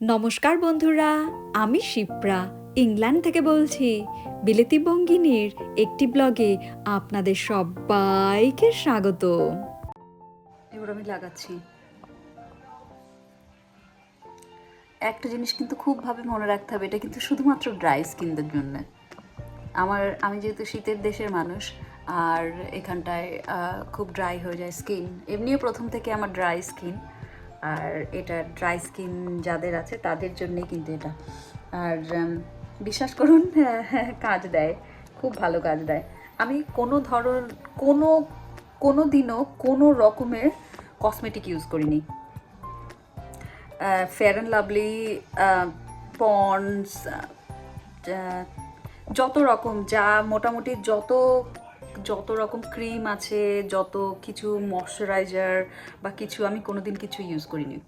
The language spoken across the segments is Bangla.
নমস্কার বন্ধুরা, আমি শিপ্রা, ইংল্যান্ড থেকে বলছি। বিলেতি বঙ্গিনীর একটি ব্লগে আপনাদের সবাইকে স্বাগত। এবার আমি লাগাচ্ছি। একটা জিনিস কিন্তু খুবভাবে মনে রাখতে হবে, এটা কিন্তু শুধুমাত্র ড্রাই স্কিনদের জন্য। আমার, আমি যেহেতু শীতের দেশের মানুষ, আর এখানটায় খুব ড্রাই হয়ে যায় স্কিন। এমনিও প্রথম থেকে আমার ড্রাই স্কিন। আর এটা ড্রাই স্কিন যাদের আছে, তাদের জন্যই কিন্তু এটা। আর বিশ্বাস করুন, কাজ দেয়, খুব ভালো কাজ দেয়। আমি কোনো ধরন, কোনো কোনো দিনও কোনো রকমের কসমেটিক ইউজ করিনি। ফেয়ার অ্যান্ড লাভলি পন্ডস যত রকম, যা মোটামুটি যত যত রকম ক্রিম আছে, যত কিছু ময়শ্চারাইজার বা কিছু আমি কোনোদিন কিছু ইউজ করিনি।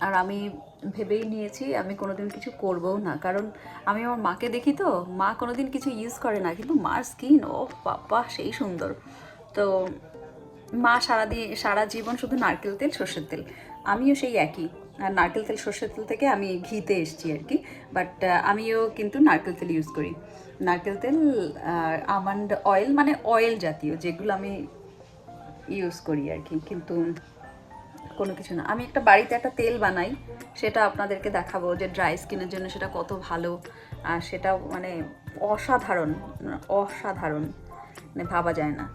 আর আমি ভেবেই নিয়েছি আমি কোনোদিন কিছু করবও না। কারণ আমি আমার মাকে দেখি তো, মা কোনোদিন কিছু ইউজ করে না। কিন্তু মার স্কিন ও বাবা, সেই সুন্দর। তো মা সারা দিয়ে সারা জীবন শুধু নারকেল তেল, সর্ষের তেল। আমিও সেই একই। আর নারকেল তেল, সর্ষের তেল থেকে আমি ঘিতে এসেছি আর কি। বাট আমিও কিন্তু নারকেল তেল ইউজ করি। নারকেল তেল আর আমন্ড অয়েল মানে অয়েল জাতীয়, যেগুলো আমি ইউজ করি আর কি। কিন্তু কোনো কিছু না। আমি একটা বাড়িতে একটা তেল বানাই, সেটা আপনাদেরকে দেখাবো যে ড্রাই স্কিনের জন্য সেটা কত ভালো। আর সেটা মানে অসাধারণ অসাধারণ। মানে ভাবা যায় না।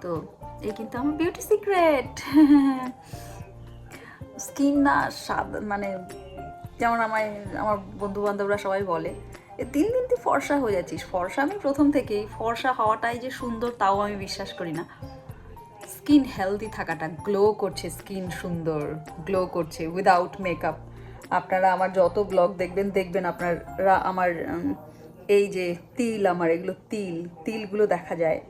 তো এই কিন্তু আমার বিউটি সিক্রেট স্কিন না স্বাদ মানে যেমন আমায়, আমার বন্ধু বান্ধবরা সবাই বলে দিন দিন তুই ফর্সা হয়ে যাচ্ছিস। ফর্সা আমি প্রথম থেকেই, ফর্সা হওয়াটাই যে সুন্দর তাও আমি বিশ্বাস করি না। স্কিন হেলদি থাকাটা গ্লো করছে স্কিন সুন্দর গ্লো করছে উইদাউট মেকআপ আপনারা আমার যত ব্লগ দেখবেন দেখবেন আপনারা, আমার এই যে তিল আমার, এগুলো তিল, তিলগুলো দেখা যায়।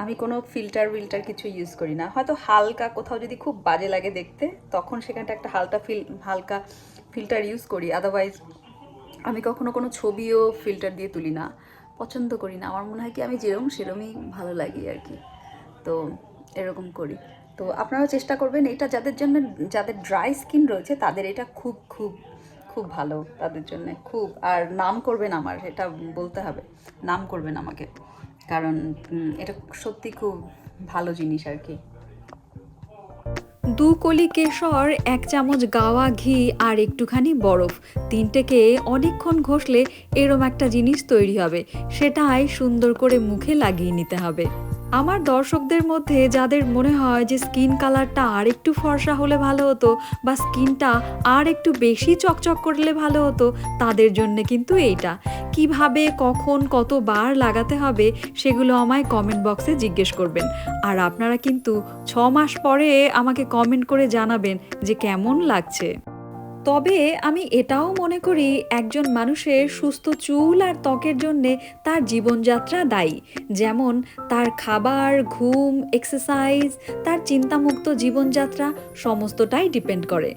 আমি কোনো ফিল্টার উইল্টার কিছু ইউজ করি না। হয়তো হালকা কোথাও যদি খুব বাজে লাগে দেখতে, তখন সেখানটা একটা হালকা ফিল হালকা ফিল্টার ইউজ করি। আদারওয়াইজ আমি কখনো কোনো ছবিও ফিল্টার দিয়ে তুলি না। পছন্দ করি না। আমার মনে হয় কি আমি যেরকম সেরমই ভালো লাগি আর কি। তো এরকম করি। তো আপনারাও চেষ্টা করবেন। এটা যাদের জন্য, যাদের ড্রাই স্কিন রয়েছে, তাদের এটা খুব খুব খুব ভালো। তাদের জন্য খুব। আর নাম করবেন আমার, এটা বলতে হবে। নাম করবেন আমাকে। কারণ এটা সত্যি খুব ভালো জিনিস আর কি। দু কলি কেশর, এক চামচ গাওয়া ঘি আর একটুখানি বরফ। তিনটেকে অনেকক্ষণ ঘষলে এরম একটা জিনিস তৈরি হবে। সেটাই সুন্দর করে মুখে লাগিয়ে নিতে হবে। আমার দর্শকদের মধ্যে যাদের মনে হয় যে স্কিন কালারটা আর একটু ফর্সা হলে ভালো হতো বা স্কিনটা আর একটু বেশি চকচক করলে ভালো হতো, তাদের জন্য কিন্তু এইটা। কীভাবে, কখন, কতবার লাগাতে হবে সেগুলো আমায় কমেন্ট বক্সে জিজ্ঞেস করবেন। আর আপনারা কিন্তু ছ মাস পরে আমাকে কমেন্ট করে জানাবেন যে কেমন লাগছে। তবে আমি এটাও মনে করি একজন মানুষের সুস্থ চুল আর ত্বকের জন্যে তার জীবনযাত্রা দায়ী। যেমন তার খাবার, ঘুম এক্সারসাইজ তার চিন্তামুক্ত জীবনযাত্রা সমস্তটাই ডিপেন্ড করে।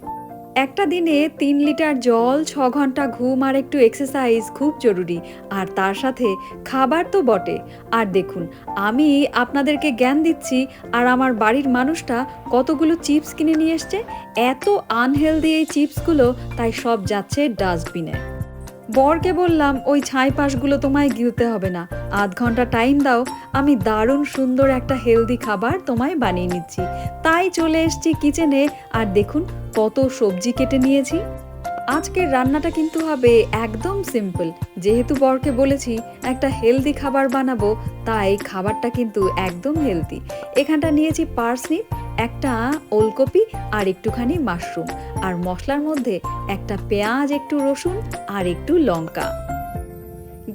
একটা দিনে তিন লিটার জল, ছ ঘণ্টা ঘুম আর একটু এক্সারসাইজ খুব জরুরি। আর তার সাথে খাবার তো বটে। আর দেখুন, আমি আপনাদেরকে জ্ঞান দিচ্ছি আর আমার বাড়ির মানুষটা কতগুলো চিপস কিনে নিয়ে এসছে। এত আনহেলদি এই চিপসগুলো, তাই সব যাচ্ছে ডাস্টবিনে বরকে বললাম, ওই ছাই পাশগুলো তোমায় গিলতে হবে না। আধ ঘণ্টা টাইম দাও, আমি দারুণ সুন্দর একটা হেলদি খাবার তোমায় বানিয়ে নিচ্ছি। তাই চলে এসেছি কিচেনে আর দেখুন কত সবজি কেটে নিয়েছি। আজকের রান্নাটা কিন্তু হবে একদম সিম্পল যেহেতু বরকে বলেছি, একটা হেলদি খাবার বানাবো, তাই খাবারটা কিন্তু একদম হেলদি এখানটা নিয়েছি পার্সনিপ একটা ওলকপি আর একটুখানি মাশরুম। আর মশলার মধ্যে একটা পেঁয়াজ, একটু রসুন আর একটু লঙ্কা।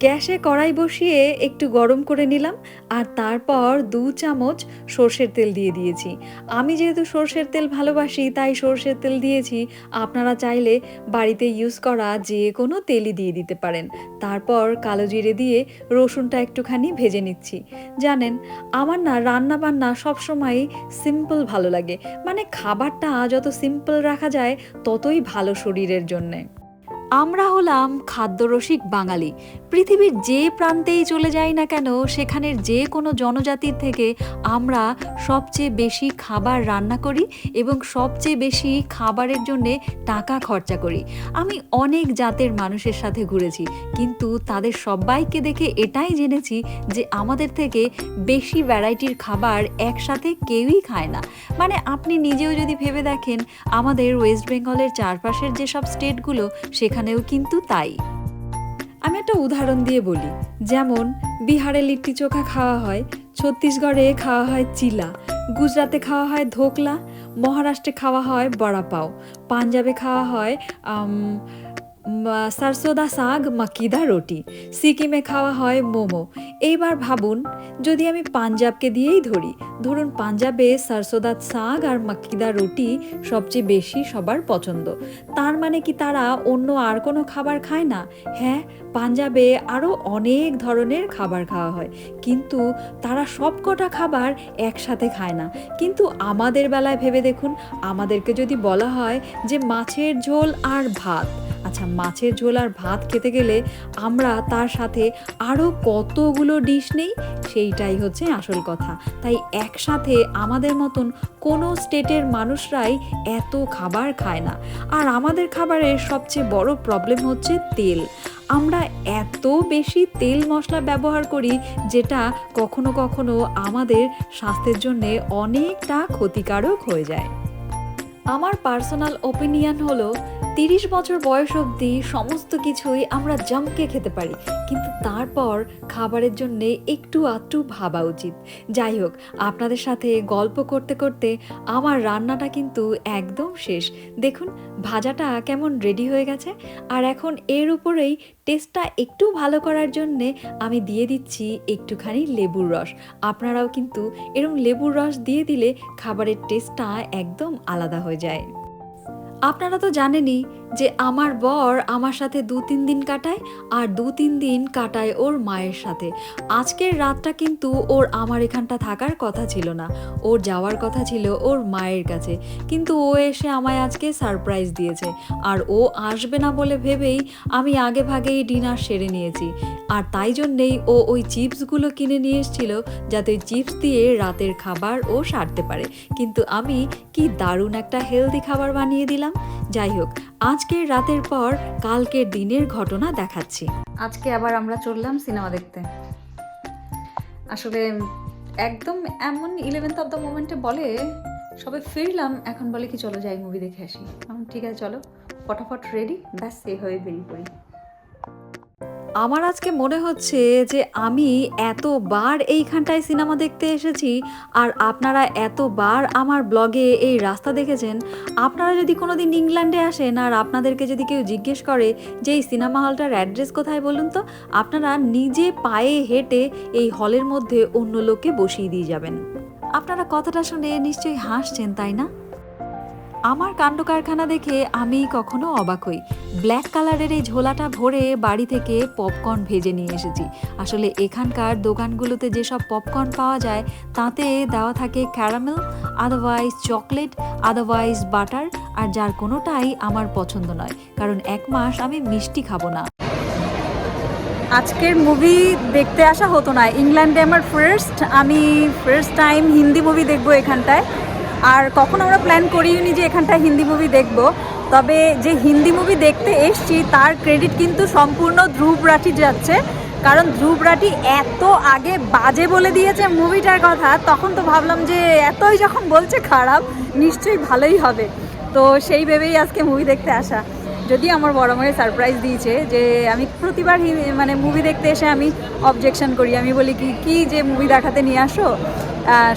গ্যাসে কড়াই বসিয়ে একটু গরম করে নিলাম, আর তারপর দু চামচ সর্ষের তেল দিয়ে দিয়েছি। আমি যেহেতু সর্ষের তেল ভালোবাসি, তাই সর্ষের তেল দিয়েছি। আপনারা চাইলে বাড়িতে ইউজ করা যে কোনো তেলই দিয়ে দিতে পারেন। তারপর কালো জিরে দিয়ে রসুনটা একটুখানি ভেজে নিচ্ছি। জানেন, আমার না রান্না বান্না সবসময় সিম্পল ভালো লাগে। মানে খাবারটা যত সিম্পল রাখা যায়, ততই ভালো শরীরের জন্যে। আমরা হলাম খাদ্যরসিক বাঙালি। পৃথিবীর যে প্রান্তেই চলে যাই না কেন, সেখানের যে কোনো জনজাতির থেকে আমরা সবচেয়ে বেশি খাবার রান্না করি এবং সবচেয়ে বেশি খাবারের জন্যে টাকা খরচা করি। আমি অনেক জাতের মানুষের সাথে ঘুরেছি, কিন্তু তাদের সবাইকে দেখে এটাই জেনেছি যে আমাদের থেকে বেশি ভ্যারাইটির খাবার একসাথে কেউই খায় না। মানে আপনি নিজেও যদি ভেবে দেখেন, আমাদের ওয়েস্ট বেঙ্গলের চারপাশের যেসব স্টেটগুলো সেখানেও কিন্তু তাই। আমি একটা উদাহরণ দিয়ে বলি, যেমন বিহারে লিট্টি চোখা খাওয়া হয়, ছত্তিশগড়ে খাওয়া হয় চিলা গুজরাতে খাওয়া হয় ধোকলা, মহারাষ্ট্রে খাওয়া হয় বড়া পাও, পাঞ্জাবে খাওয়া হয় সারসোদা শাক মাকিদা রুটি। সিকিমে খাওয়া হয় মোমো। এইবার ভাবুন, যদি আমি পাঞ্জাবকে দিয়েই ধরি, ধরুন পাঞ্জাবে সারসোদা শাক আর মাকিদা রুটি সবচেয়ে বেশি সবার পছন্দ। তার মানে কি তারা অন্য আর কোনো খাবার খায় না? হ্যাঁ পাঞ্জাবে আরও অনেক ধরনের খাবার খাওয়া হয়। কিন্তু তারা সব কটা খাবার একসাথে খায় না। কিন্তু আমাদের বেলায় ভেবে দেখুন, আমাদেরকে যদি বলা হয় যে মাছের ঝোল আর ভাত আচ্ছা মাছের ঝোল আর ভাত খেতে গেলে আমরা তার সাথে আরও কতগুলো ডিশ নেই? সেইটাই হচ্ছে আসল কথা। তাই একসাথে আমাদের মতন কোনো স্টেটের মানুষরাই এত খাবার খায় না। আর আমাদের খাবারের সবচেয়ে বড় প্রবলেম হচ্ছে তেল। আমরা এত বেশি তেল মশলা ব্যবহার করি যেটা কখনো কখনো আমাদের স্বাস্থ্যের জন্য অনেকটা ক্ষতিকারক হয়ে যায়। আমার পার্সোনাল ওপিনিয়ন হলো তিরিশ বছর বয়স অবধি সমস্ত কিছুই আমরা জমকে খেতে পারি। কিন্তু তারপর খাবারের জন্য একটু আধটু ভাবা উচিত। যাই হোক, আপনাদের সাথে গল্প করতে করতে আমার রান্নাটা কিন্তু একদম শেষ। দেখুন, ভাজাটা কেমন রেডি হয়ে গেছে। আর এখন এর উপরেই টেস্টটা একটু ভালো করার জন্যে আমি দিয়ে দিচ্ছি একটুখানি লেবুর রস। আপনারাও কিন্তু এরম লেবুর রস দিয়ে দিলে খাবারের টেস্টটা একদম আলাদা হয়ে যায়। আপনারা তো জানেনই যে আমার বর আমার সাথে দু তিন দিন কাটায় আর দু তিন দিন কাটায় ওর মায়ের সাথে। আজকের রাতটা কিন্তু ওর আমার এখানটা থাকার কথা ছিল না। ওর যাওয়ার কথা ছিল ওর মায়ের কাছে। কিন্তু ও এসে আমায় আজকে সারপ্রাইজ দিয়েছে। আর ও আসবে না বলে ভেবেই আমি আগে ভাগেই ডিনার সেরে নিয়েছি। আর তাই জন্যেই ও ওই চিপসগুলো কিনে নিয়ে এসেছিল যাতে চিপস দিয়ে রাতের খাবার ও সারতে পারে। কিন্তু আমি কি দারুণ একটা হেলদি খাবার বানিয়ে দিলাম। যাই হোক আজকের রাতের পর কালকের দিনের ঘটনা দেখাচ্ছি। আজকে আবার আমরা চললাম সিনেমা দেখতে। আসলে একদম এমন ইলেভেন্থ অফ দ্য মোমেন্টে বলে, সবে ফিরলাম, এখন বলে কি চলো যাই মুভি দেখে আসি। ঠিক আছে, চলো। ফটাফট রেডি ব্যাস এইভাবে বেরিয়ে পড়ি। আমার আজকে মনে হচ্ছে যে আমি এতবার এইখানটায় সিনেমা দেখতে এসেছি আর আপনারা এতবার আমার ব্লগে এই রাস্তা দেখেছেন। আপনারা যদি কোনোদিন ইংল্যান্ডে আসেন আর আপনাদেরকে যদি কেউ জিজ্ঞেস করে যে এই সিনেমা হলটার অ্যাড্রেস কোথায় বলুন তো, আপনারা নিজে পায়ে হেঁটে এই হলের মধ্যে অন্য লোককে বসিয়ে দিয়ে যাবেন। আপনারা কথাটা শুনে নিশ্চয়ই হাসছেন, তাই না? আমার কাণ্ড কারখানা দেখে আমি কখনো অবাক হই। ব্ল্যাক কালারের এই ঝোলাটা ভরে বাড়ি থেকে পপকর্ন ভেজে নিয়ে এসেছি। আসলে এখানকার দোকানগুলোতে যেসব পপকর্ন পাওয়া যায়, তাতে দেওয়া থাকে caramel, otherwise chocolate, otherwise butter, আর যার কোনোটাই আমার পছন্দ নয়, কারণ এক মাস আমি মিষ্টি খাব না। আজকের মুভি দেখতে আসা হতো না। ইংল্যান্ডে আমার ফার্স্ট আমি ফার্স্ট টাইম হিন্দি মুভি দেখব এখানটায়। আর কখন আমরা প্ল্যান করিনি যে এখানটা হিন্দি মুভি দেখব, তবে যে হিন্দি মুভি দেখতে এসছি, তার ক্রেডিট কিন্তু সম্পূর্ণ ধ্রুব রাঠি যাচ্ছে। কারণ ধ্রুব রাঠি এত আগে বাজে বলে দিয়েছে মুভিটার কথা, তখন তো ভাবলাম যে এতই যখন বলছে খারাপ, নিশ্চয়ই ভালোই হবে। তো সেই ভেবেই আজকে মুভি দেখতে আসা। যদি আমার বড় মায়ের সারপ্রাইজ দিয়েছে যে আমি প্রতিবার মানে মুভি দেখতে এসে আমি অবজেকশন করি, আমি বলি কি কি যে মুভি দেখাতে নিয়ে আসো?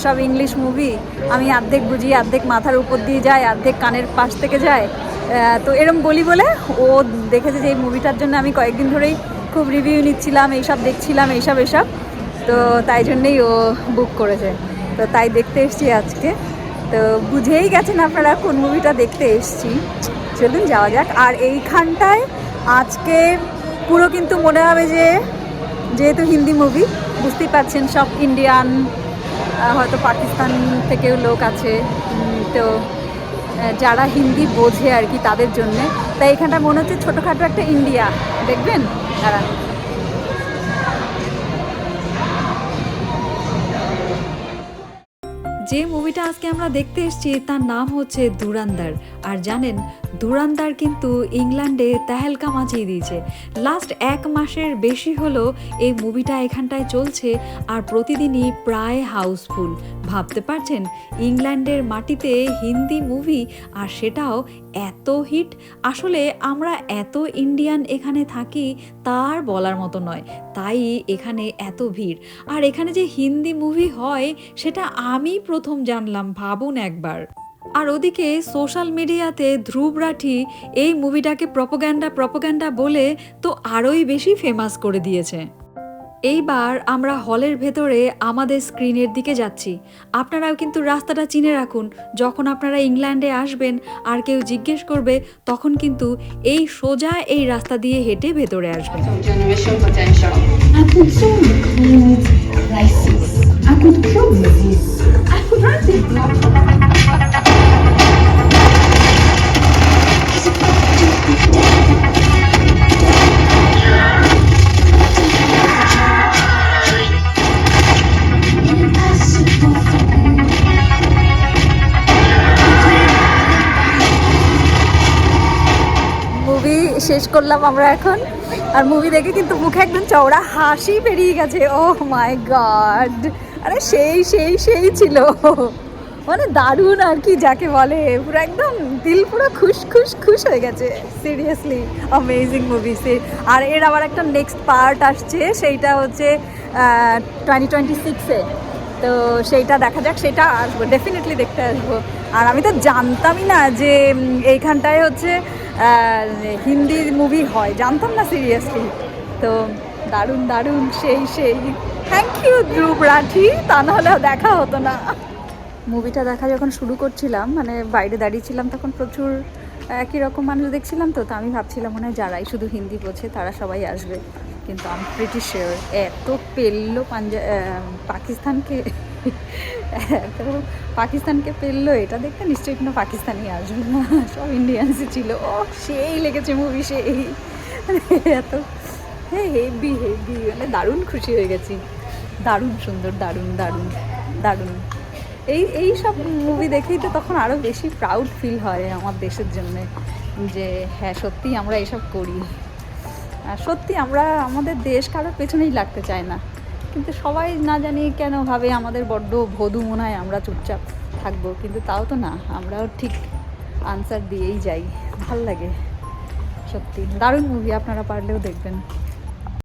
সব ইংলিশ মুভি আমি অর্ধেক বুঝি, অর্ধেক মাথার উপর দিয়ে যায়, অর্ধেক কানের পাশ থেকে যায়। তো এরম বলি বলে ও দেখেছে যে এই মুভিটার জন্য আমি কয়েকদিন ধরেই খুব রিভিউ নিচ্ছিলাম, এইসব দেখছিলাম, এইসব এসব তো তাই জন্যেই ও বুক করেছে। তো তাই দেখতে এসছি আজকে। তো বুঝেই গেছেন আপনারা কোন মুভিটা দেখতে এসছি। চলুন, যাওয়া যাক। আর এইখানটায় আজকে পুরো কিন্তু মনে হবে যে, যেহেতু হিন্দি মুভি বুঝতেই পারছেন, সব ইন্ডিয়ান হয়তো পাকিস্তান থেকেও লোক আছে। তো যারা হিন্দি বোঝে আর কি তাদের জন্যে। তাই এখানটা মনে হচ্ছে ছোটোখাটো একটা ইন্ডিয়া দেখবেন? দাঁড়ান। যে মুভিটা আজকে আমরা দেখতে এসেছি, তার নাম হচ্ছে দুরান্দার। আর জানেন, দুরান্দার কিন্তু ইংল্যান্ডে তেহেলকা মাচিয়ে দিয়েছে। লাস্ট এক মাসের বেশি হলো এই মুভিটা এখানটায় চলছে, আর প্রতিদিনই প্রায় হাউসফুল ভাবতে পারছেন ইংল্যান্ডের মাটিতে হিন্দি মুভি আর সেটাও এত হিট? আসলে আমরা এত ইন্ডিয়ান এখানে থাকি তার বলার মতো নয়, তাই এখানে এত ভিড়। আর এখানে যে হিন্দি মুভি হয়, সেটা আমি প্রথম জানলাম, ভাবুন একবার। আর ওদিকে সোশ্যাল মিডিয়াতে ধ্রুব রাঠি এই মুভিটাকে প্রপোগ্যান্ডা প্রপোগ্যান্ডা বলে তো আরোই বেশি ফেমাস করে দিয়েছে। এইবার আমরা হলের ভেতরে আমাদের স্ক্রিনের দিকে যাচ্ছি। আপনারাও কিন্তু রাস্তাটা চিনে রাখুন। যখন আপনারা ইংল্যান্ডে আসবেন আর কেউ জিজ্ঞেস করবে, তখন কিন্তু এই সোজা এই রাস্তা দিয়ে হেঁটে ভেতরে আসবেন। Generation শেষ করলাম আমরা এখন। আর মুভি দেখে কিন্তু মুখে একদম চওড়া হাসি বেরিয়ে গেছে। ও মাই গড আরে সেই সেই সেই ছিল। মানে দারুণ আর কি যাকে বলে। পুরো একদম দিল পুরো খুশ খুশ খুশ হয়ে গেছে। সিরিয়াসলি অ্যামেজিং মুভি সে। আর এর আবার একটা নেক্সট পার্ট আসছে, সেইটা হচ্ছে টোয়েন্টি টোয়েন্টি সিক্সে তো সেইটা দেখা যাক, সেটা আসব ডেফিনেটলি দেখতে আসব। আর আমি তো জানতামই না যে এইখানটায় হচ্ছে হিন্দি মুভি হয়। জানতাম না সিরিয়াসলি তো দারুণ দারুণ, সেই সেই। থ্যাংক ইউ ধ্রুব রাঠি তা নাহলে দেখা হতো না। মুভিটা দেখা যখন শুরু করছিলাম মানে বাইরে দাঁড়িয়েছিলাম তখন প্রচুর একই রকম মানুষ দেখছিলাম তো তো আমি ভাবছিলাম মনে হয় যারাই শুধু হিন্দি বোঝে তারা সবাই আসবে। কিন্তু আমি প্রিটি শিওর এত পেললো পাঞ্জা পাকিস্তানকে পাকিস্তানকে পেললো, এটা দেখতে নিশ্চয়ই কোনো পাকিস্তানি আসবে না, সব ইন্ডিয়ানসই ছিল। ও, সেই লেগেছে মুভি সেই। এত হ্যাঁ হেভি হেভি মানে দারুণ খুশি হয়ে গেছি। দারুণ সুন্দর, দারুণ দারুণ দারুণ। এই এই সব মুভি দেখেই তো তখন আরও বেশি প্রাউড ফিল হয় আমার দেশের জন্য, যে হ্যাঁ সত্যি আমরা এসব করি। আর সত্যি আমরা, আমাদের দেশ কারোর পেছনেই লাগতে চায় না। কিন্তু সবাই না জানি কেন ভাবে আমাদের বড্ড ভদু মনে হয় আমরা চুপচাপ থাকব, কিন্তু তাও তো না, আমরাও ঠিক আনসার দিয়েই যাই। ভালো লাগে, সত্যি। দারুণ মুভি আপনারা পারলেও দেখবেন।